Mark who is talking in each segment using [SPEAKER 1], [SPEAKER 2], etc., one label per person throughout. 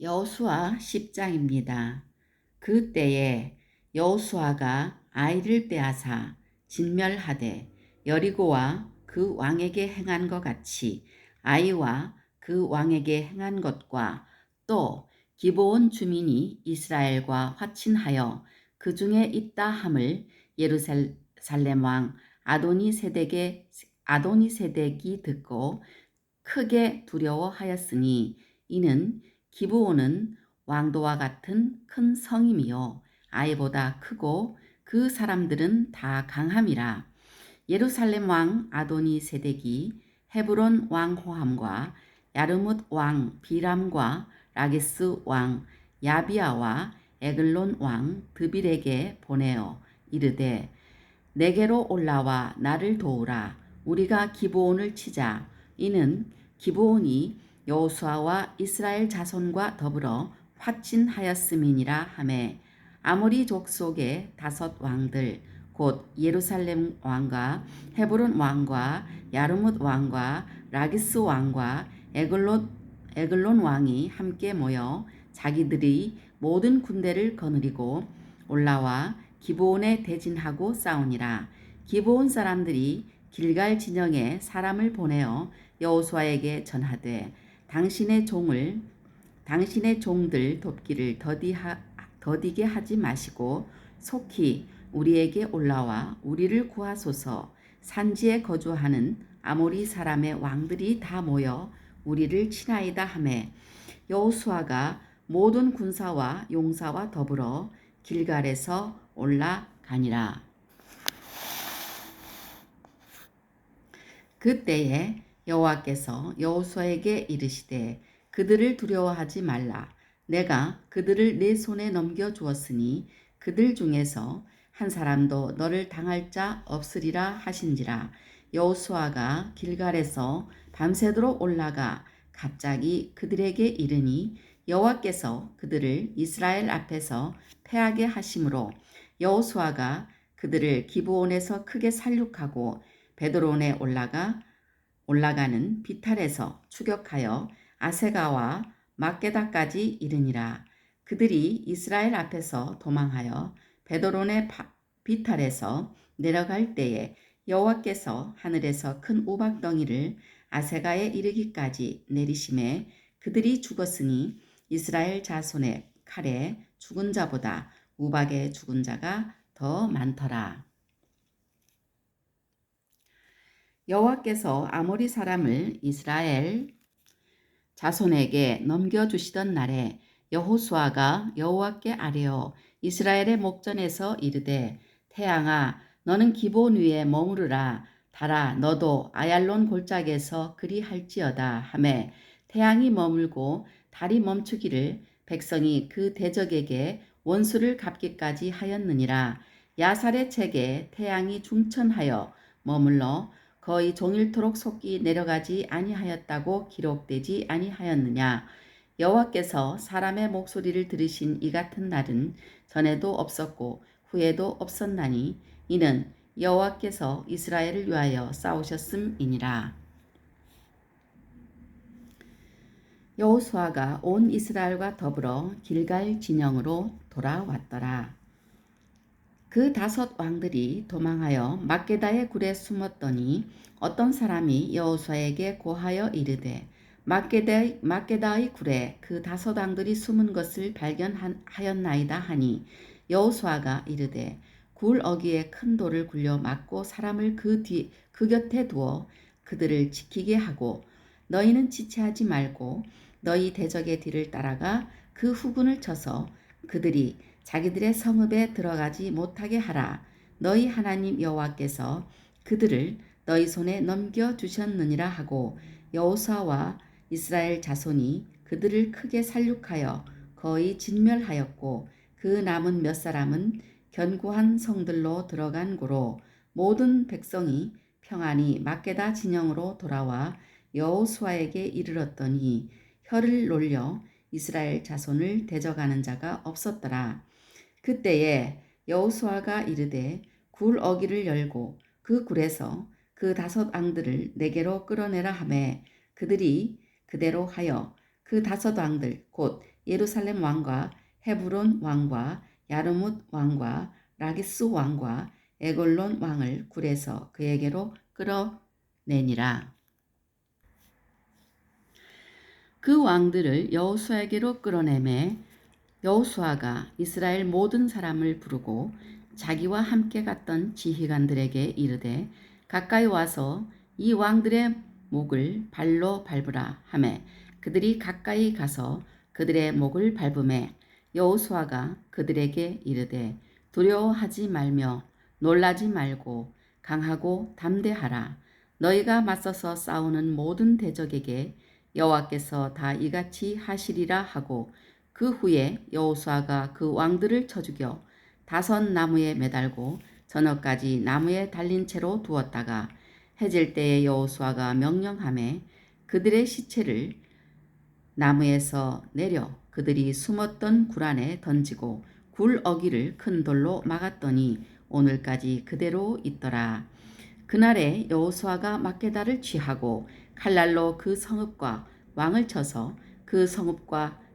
[SPEAKER 1] 여호수아 10장입니다. 그 때에 여호수아가 아이를 빼앗아 진멸하되 여리고와 그 왕에게 행한 것 같이 아이와 그 왕에게 행한 것과 또 기브온 주민이 이스라엘과 화친하여 그 중에 있다 함을 예루살렘 왕 아도니 세덱의 아도니 세덱이 듣고 크게 두려워하였으니 이는 기브온은 왕도와 같은 큰 성임이요. 아이보다 크고 그 사람들은 다 강함이라. 예루살렘 왕 아도니 세덱이 헤브론 왕 호함과 야르뭇 왕 비람과 라게스 왕 야비아와 에글론 왕 드빌에게 보내어 이르되 내게로 올라와 나를 도우라. 우리가 기브온을 치자. 이는 기브온이 여호수아와 이스라엘 자손과 더불어 확진하였음이니라 하매. 아모리 족속의 다섯 왕들 곧 예루살렘 왕과 헤브론 왕과 야르뭇 왕과 라기스 왕과 에글론, 에글론 왕이 함께 모여 자기들이 모든 군대를 거느리고 올라와 기브온에 대진하고 싸우니라. 기브온 사람들이 길갈 진영에 사람을 보내어 여호수아에게 전하되 당신의 종을 당신의 종들 돕기를 더디하, 더디게 하지 마시고 속히 우리에게 올라와 우리를 구하소서 산지에 거주하는 아모리 사람의 왕들이 다 모여 우리를 친하이다 하매 여호수아가 모든 군사와 용사와 더불어 길갈에서 올라가니라. 그때에 여호와께서 여호수아에게 이르시되 그들을 두려워하지 말라. 내가 그들을 내 손에 넘겨 주었으니 그들 중에서 한 사람도 너를 당할 자 없으리라 하신지라. 여호수아가 길갈에서 밤새도록 올라가 갑자기 그들에게 이르니 여호와께서 그들을 이스라엘 앞에서 패하게 하심으로 여호수아가 그들을 기브온에서 크게 살육하고 베드론에 올라가 올라가는 비탈에서 추격하여 아세가와 막게다까지 이르니라. 그들이 이스라엘 앞에서 도망하여 베드론의 비탈에서 내려갈 때에 여호와께서 하늘에서 큰 우박덩이를 아세가에 이르기까지 내리심에 그들이 죽었으니 이스라엘 자손의 칼에 죽은 자보다 우박에 죽은 자가 더 많더라. 여호와께서 아모리 사람을 이스라엘 자손에게 넘겨 주시던 날에 여호수아가 여호와께 아뢰어 이스라엘의 목전에서 이르되 태양아 너는 기본 위에 머무르라. 달아 너도 아얄론 골짜기에서 그리 할지어다 하매 태양이 머물고 달이 멈추기를 백성이 그 대적에게 원수를 갚기까지 하였느니라. 야살의 책에 태양이 중천하여 머물러 거의 종일토록 속기 내려가지 아니하였다고 기록되지 아니하였느냐 여호와께서 사람의 목소리를 들으신 이 같은 날은 전에도 없었고 후에도 없었나니 이는 여호와께서 이스라엘을 위하여 싸우셨음이니라. 여호수아가 온 이스라엘과 더불어 길갈 진영으로 돌아왔더라. 그 다섯 왕들이 도망하여 막게다의 굴에 숨었더니 어떤 사람이 여호수아에게 고하여 이르되 막게다, 막게다의 굴에 그 다섯 왕들이 숨은 것을 발견하였나이다 하니 여호수아가 이르되 굴 어귀에 큰 돌을 굴려 막고 사람을 그 뒤 그 곁에 두어 그들을 지키게 하고 너희는 지체하지 말고 너희 대적의 뒤를 따라가 그 후군을 쳐서 그들이 자기들의 성읍에 들어가지 못하게 하라. 너희 하나님 여호와께서 그들을 너희 손에 넘겨 주셨느니라 하고 여호수아와 이스라엘 자손이 그들을 크게 살육하여 거의 진멸하였고 그 남은 몇 사람은 견고한 성들로 들어간 고로 모든 백성이 평안히 막게다 진영으로 돌아와 여호수아에게 이르렀더니 혀를 놀려 이스라엘 자손을 대적하는 자가 없었더라. 그때에 여호수아가 이르되 굴 어기를 열고 그 굴에서 그 다섯 앙들을 내게로 끌어내라 하매 그들이 그대로 하여 그 다섯 왕들 곧 예루살렘 왕과 헤브론 왕과 야르뭇 왕과 라기스 왕과 에골론 왕을 굴에서 그에게로 끌어내니라. 그 왕들을 여호수아에게로 끌어내매 여호수아가 이스라엘 모든 사람을 부르고 자기와 함께 갔던 지휘관들에게 이르되 가까이 와서 이 왕들의 목을 발로 밟으라 하매 그들이 가까이 가서 그들의 목을 밟음에 여호수아가 그들에게 이르되 두려워하지 말며 놀라지 말고 강하고 담대하라. 너희가 맞서서 싸우는 모든 대적에게 여호와께서 다 이같이 하시리라 하고 그 후에 여호수아가 그 왕들을 쳐 죽여 다섯 나무에 매달고 저녁까지 나무에 달린 채로 두었다가 해질 때에 여호수아가 명령함에 그들의 시체를 나무에서 내려 그들이 숨었던 굴 안에 던지고 굴 어기를 큰 돌로 막았더니 오늘까지 그대로 있더라. 그날에 여호수아가 막게다를 취하고 칼날로 그 성읍과 왕을 쳐서 그 성읍과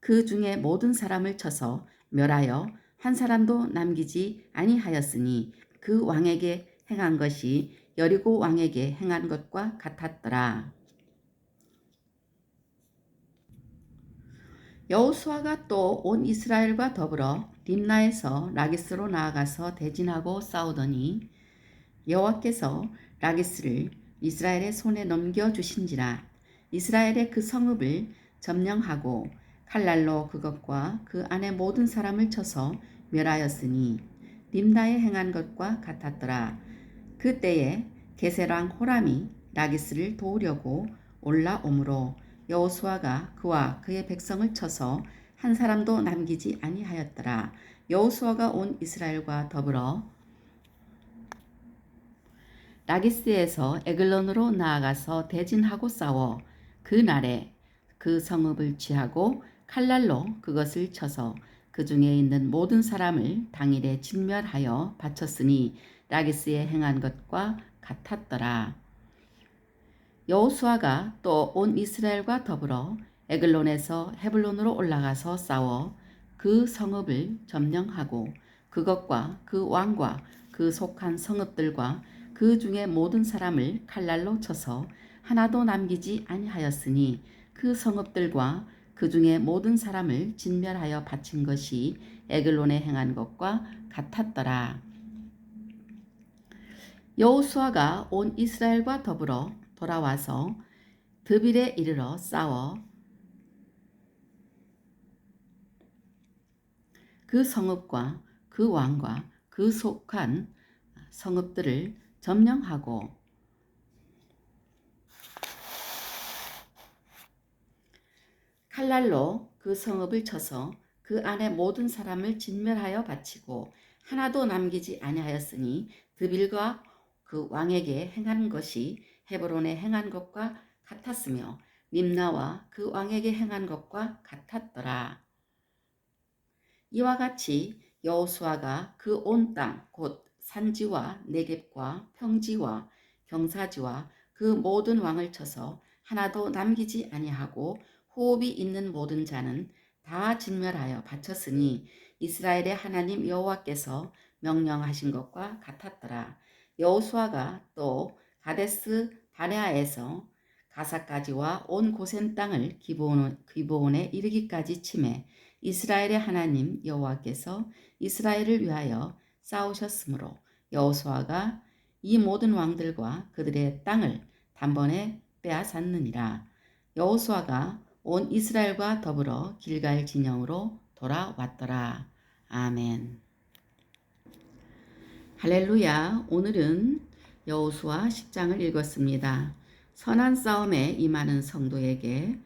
[SPEAKER 1] 그 중에 모든 사람을 쳐서 멸하여 한 사람도 남기지 아니하였으니 그 왕에게 행한 것이 여리고 왕에게 행한 것과 같았더라. 여호수아가 또 온 이스라엘과 더불어 림나에서 라기스로 나아가서 대진하고 싸우더니 여호와께서 라기스를 이스라엘의 손에 넘겨 주신지라 이스라엘의 그 성읍을 점령하고 칼날로 그것과 그 안에 모든 사람을 쳐서 멸하였으니 림나에 행한 것과 같았더라. 그때에 게세랑 호람이 라기스를 도우려고 올라오므로 여호수아가 그와 그의 백성을 쳐서 한 사람도 남기지 아니하였더라. 여호수아가 온 이스라엘과 더불어 라기스에서 에글론으로 나아가서 대진하고 싸워 그 날에 그 성읍을 취하고 칼날로 그것을 쳐서 그 중에 있는 모든 사람을 당일에 진멸하여 바쳤으니 라기스에 행한 것과 같았더라. 여호수아가 또 온 이스라엘과 더불어 에글론에서 헤블론으로 올라가서 싸워 그 성읍을 점령하고 그것과 그 왕과 그 속한 성읍들과 그 중에 모든 사람을 칼날로 쳐서 하나도 남기지 아니하였으니 그 성읍들과 그 중에 모든 사람을 진멸하여 바친 것이 에글론에 행한 것과 같았더라. 여호수아가 온 이스라엘과 더불어 돌아와서 드빌에 이르러 싸워 그 성읍과 그 왕과 그 속한 성읍들을 점령하고 칼날로 그 성읍을 쳐서 그 안에 모든 사람을 진멸하여 바치고 하나도 남기지 아니하였으니 드빌과 그 왕에게 행한 것이 헤브론에 행한 것과 같았으며 림나와 그 왕에게 행한 것과 같았더라. 이와 같이 여호수아가 그 온 땅 곧 산지와 내겝과 평지와 경사지와 그 모든 왕을 쳐서 하나도 남기지 아니하고 호흡이 있는 모든 자는 다 진멸하여 바쳤으니 이스라엘의 하나님 여호와께서 명령하신 것과 같았더라. 여호수아가 또 가데스 바네아에서 가사까지와 온 고센 땅을 기브온, 기브온에 이르기까지 침해 이스라엘의 하나님 여호와께서 이스라엘을 위하여 싸우셨으므로 여호수아가 이 모든 왕들과 그들의 땅을 단번에 빼앗았느니라. 여호수아가 온 이스라엘과 더불어 길갈 진영으로 돌아왔더라. 아멘. 할렐루야. 오늘은 여호수아 10장을 읽었습니다. 선한 싸움에 임하는 성도에게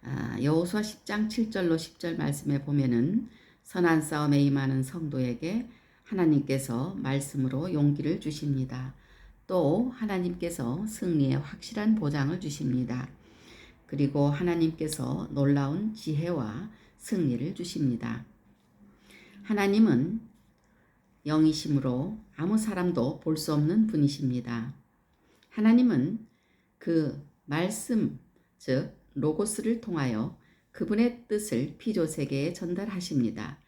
[SPEAKER 1] 아, 여호수아 10장 7절로 10절 말씀에 보면은 선한 싸움에 임하는 성도에게 하나님께서 말씀으로 용기를 주십니다. 또 하나님께서 승리의 확실한 보장을 주십니다. 그리고 하나님께서 놀라운 지혜와 승리를 주십니다. 하나님은 영이심으로 아무 사람도 볼 수 없는 분이십니다. 하나님은 그 말씀, 즉 로고스를 통하여 그분의 뜻을 피조 세계에 전달하십니다.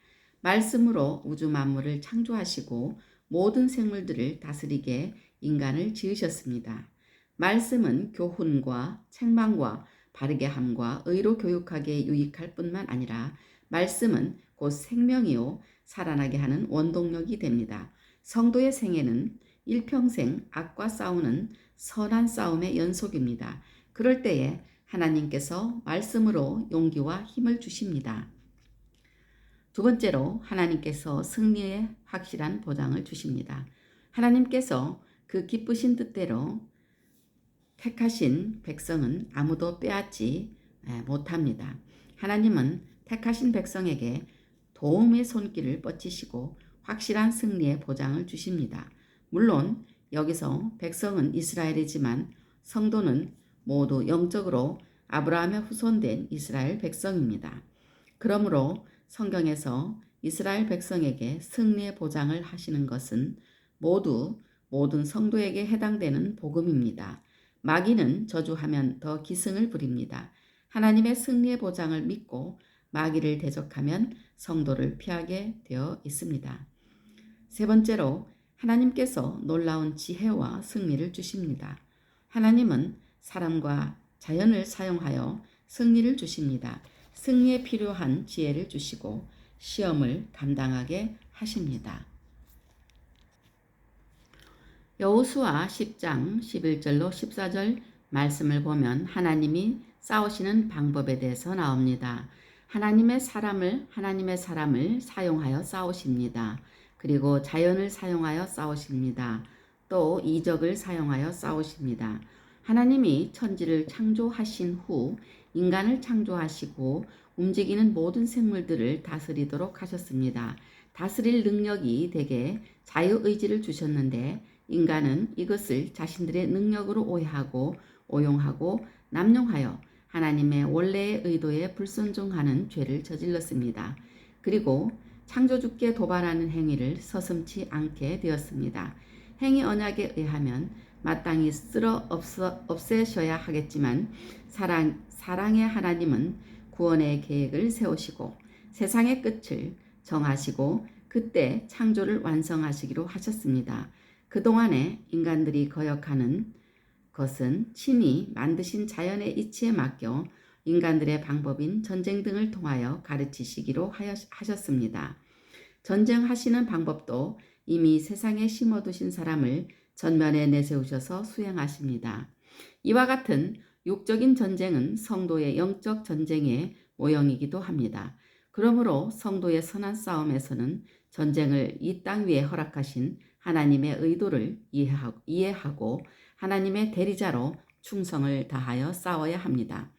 [SPEAKER 1] 말씀으로 우주 만물을 창조하시고 모든 생물들을 다스리게 인간을 지으셨습니다. 말씀은 교훈과 책망과 바르게 함과 의로 교육하기에 유익할 뿐만 아니라 말씀은 곧 생명이요 살아나게 하는 원동력이 됩니다. 성도의 생애는 일평생 악과 싸우는 선한 싸움의 연속입니다. 그럴 때에 하나님께서 말씀으로 용기와 힘을 주십니다. 두 번째로 하나님께서 승리의 확실한 보장을 주십니다. 하나님께서 그 기쁘신 뜻대로 택하신 백성은 아무도 빼앗지 못합니다. 하나님은 택하신 백성에게 도움의 손길을 뻗치시고 확실한 승리의 보장을 주십니다. 물론 여기서 백성은 이스라엘이지만 성도는 모두 영적으로 아브라함의 후손된 이스라엘 백성입니다. 그러므로 성경에서 이스라엘 백성에게 승리의 보장을 하시는 것은 모두 모든 성도에게 해당되는 복음입니다. 마귀는 저주하면 더 기승을 부립니다. 하나님의 승리의 보장을 믿고 마귀를 대적하면 성도를 피하게 되어 있습니다. 세 번째로 하나님께서 놀라운 지혜와 승리를 주십니다. 하나님은 사람과 자연을 사용하여 승리를 주십니다. 승리에 필요한 지혜를 주시고 시험을 감당하게 하십니다. 여호수아 10장 11절로 14절 말씀을 보면 하나님이 싸우시는 방법에 대해서 나옵니다. 하나님의 사람을 하나님의 사람을 사용하여 싸우십니다. 그리고 자연을 사용하여 싸우십니다. 또 이적을 사용하여 싸우십니다. 하나님이 천지를 창조하신 후 인간을 창조하시고 움직이는 모든 생물들을 다스리도록 하셨습니다. 다스릴 능력이 대개 자유의지를 주셨는데 인간은 이것을 자신들의 능력으로 오해하고 오용하고 남용하여 하나님의 원래의 의도에 불순종하는 죄를 저질렀습니다. 그리고 창조주께 도발하는 행위를 서슴지 않게 되었습니다. 행위 언약에 의하면 마땅히 쓸어 없어, 없애셔야 하겠지만 사랑, 사랑의 하나님은 구원의 계획을 세우시고 세상의 끝을 정하시고 그때 창조를 완성하시기로 하셨습니다. 그동안에 인간들이 거역하는 것은 친히 만드신 자연의 이치에 맡겨 인간들의 방법인 전쟁 등을 통하여 가르치시기로 하셨습니다. 전쟁하시는 방법도 이미 세상에 심어두신 사람을 전면에 내세우셔서 수행하십니다. 이와 같은 육적인 전쟁은 성도의 영적 전쟁의 모형이기도 합니다. 그러므로 성도의 선한 싸움에서는 전쟁을 이 땅 위에 허락하신 하나님의 의도를 이해하고 하나님의 대리자로 충성을 다하여 싸워야 합니다.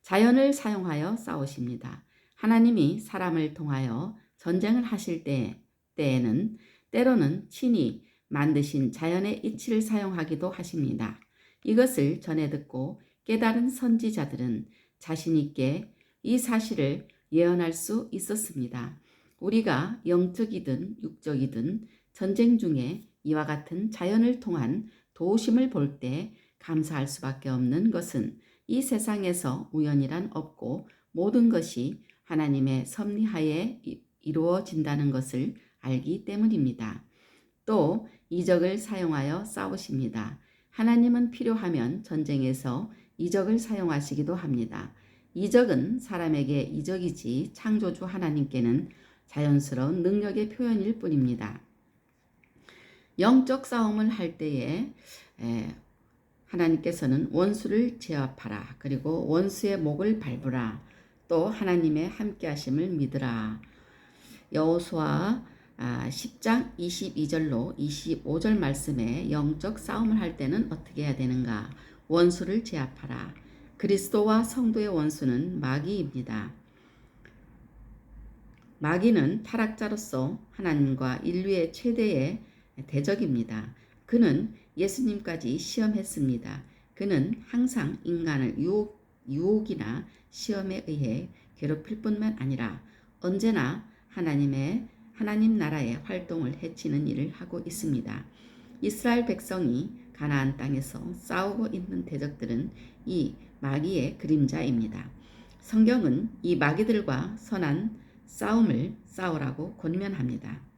[SPEAKER 1] 자연을 사용하여 싸우십니다. 하나님이 사람을 통하여 전쟁을 하실 때, 때에는 때로는 친히 만드신 자연의 이치를 사용하기도 하십니다. 이것을 전해 듣고 깨달은 선지자들은 자신 있게 이 사실을 예언할 수 있었습니다. 우리가 영적이든 육적이든 전쟁 중에 이와 같은 자연을 통한 도심을 볼 때 감사할 수밖에 없는 것은 이 세상에서 우연이란 없고 모든 것이 하나님의 섭리하에 이루어진다는 것을 알기 때문입니다. 또 이적을 사용하여 싸우십니다. 하나님은 필요하면 전쟁에서 이적을 사용하시기도 합니다. 이적은 사람에게 이적이지 창조주 하나님께는 자연스러운 능력의 표현일 뿐입니다. 영적 싸움을 할 때에 하나님께서는 원수를 제압하라. 그리고 원수의 목을 밟으라. 또 하나님의 함께 하심을 믿으라. 여호수아 10장 아, 22절로 25절 말씀에 영적 싸움을 할 때는 어떻게 해야 되는가? 원수를 제압하라. 그리스도와 성도의 원수는 마귀입니다. 마귀는 타락자로서 하나님과 인류의 최대의 대적입니다. 그는 예수님까지 시험했습니다. 그는 항상 인간을 유혹, 유혹이나 시험에 의해 괴롭힐 뿐만 아니라 언제나 하나님의 하나님 나라의 활동을 해치는 일을 하고 있습니다. 이스라엘 백성이 가나안 땅에서 싸우고 있는 대적들은 이 마귀의 그림자입니다. 성경은 이 마귀들과 선한 싸움을 싸우라고 권면합니다.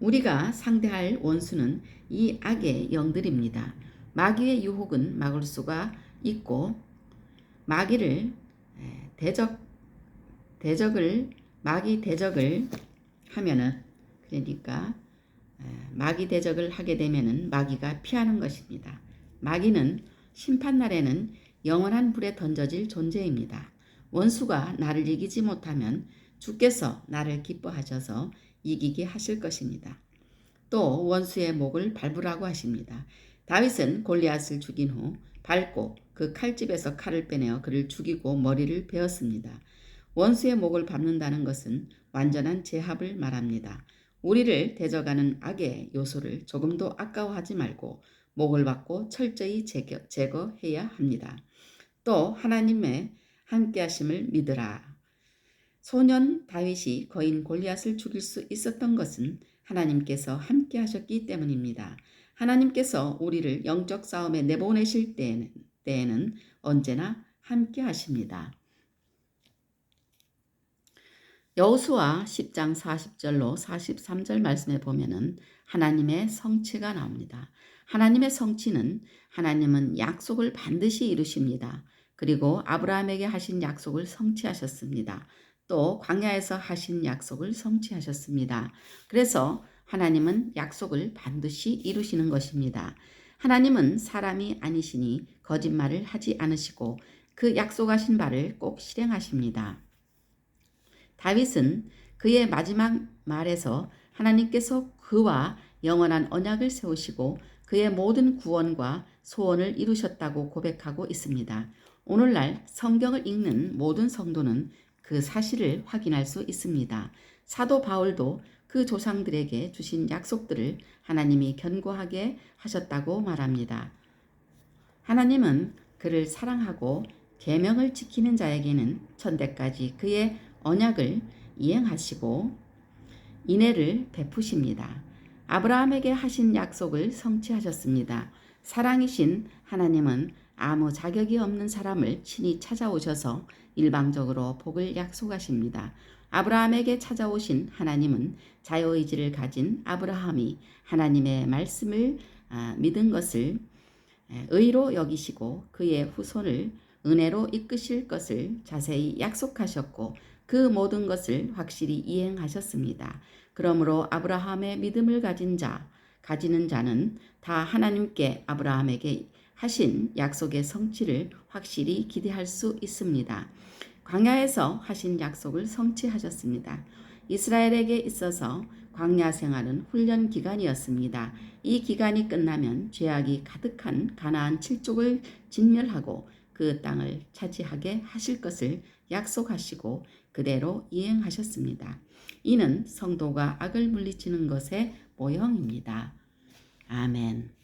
[SPEAKER 1] 우리가 상대할 원수는 이 악의 영들입니다. 마귀의 유혹은 막을 수가 있고 마귀를 대적 대적을 마귀 대적을 하면은 그러니까 마귀 대적을 하게 되면은 마귀가 피하는 것입니다. 마귀는 심판 날에는 영원한 불에 던져질 존재입니다. 원수가 나를 이기지 못하면 주께서 나를 기뻐하셔서 이기게 하실 것입니다. 또 원수의 목을 밟으라고 하십니다. 다윗은 골리앗을 죽인 후 밟고 그 칼집에서 칼을 빼내어 그를 죽이고 머리를 베었습니다. 원수의 목을 밟는다는 것은 완전한 제합을 말합니다. 우리를 대적하는 악의 요소를 조금도 아까워하지 말고 목을 받고 철저히 제거, 제거해야 합니다. 또 하나님의 함께하심을 믿으라. 소년 다윗이 거인 골리앗을 죽일 수 있었던 것은 하나님께서 함께 하셨기 때문입니다. 하나님께서 우리를 영적 싸움에 내보내실 때에는, 때에는 언제나 함께 하십니다. 여호수아 10장 40절로 43절 말씀에 보면은 하나님의 성취가 나옵니다. 하나님의 성취는 하나님은 약속을 반드시 이루십니다. 그리고 아브라함에게 하신 약속을 성취하셨습니다. 또 광야에서 하신 약속을 성취하셨습니다. 그래서 하나님은 약속을 반드시 이루시는 것입니다. 하나님은 사람이 아니시니 거짓말을 하지 않으시고 그 약속하신 바를 꼭 실행하십니다. 다윗은 그의 마지막 말에서 하나님께서 그와 영원한 언약을 세우시고 그의 모든 구원과 소원을 이루셨다고 고백하고 있습니다. 오늘날 성경을 읽는 모든 성도는 그 사실을 확인할 수 있습니다. 사도 바울도 그 조상들에게 주신 약속들을 하나님이 견고하게 하셨다고 말합니다. 하나님은 그를 사랑하고 계명을 지키는 자에게는 천대까지 그의 언약을 이행하시고 인애를 베푸십니다. 아브라함에게 하신 약속을 성취하셨습니다. 사랑이신 하나님은 아무 자격이 없는 사람을 친히 찾아오셔서 일방적으로 복을 약속하십니다. 아브라함에게 찾아오신 하나님은 자유의지를 가진 아브라함이 하나님의 말씀을 아, 믿은 것을 의로 여기시고 그의 후손을 은혜로 이끄실 것을 자세히 약속하셨고 그 모든 것을 확실히 이행하셨습니다. 그러므로 아브라함의 믿음을 가진 자, 가지는 자는 다 하나님께 아브라함에게 하신 약속의 성취를 확실히 기대할 수 있습니다. 광야에서 하신 약속을 성취하셨습니다. 이스라엘에게 있어서 광야 생활은 훈련 기간이었습니다. 이 기간이 끝나면 죄악이 가득한 가나안 칠족을 진멸하고 그 땅을 차지하게 하실 것을 약속하시고 그대로 이행하셨습니다. 이는 성도가 악을 물리치는 것의 모형입니다. 아멘.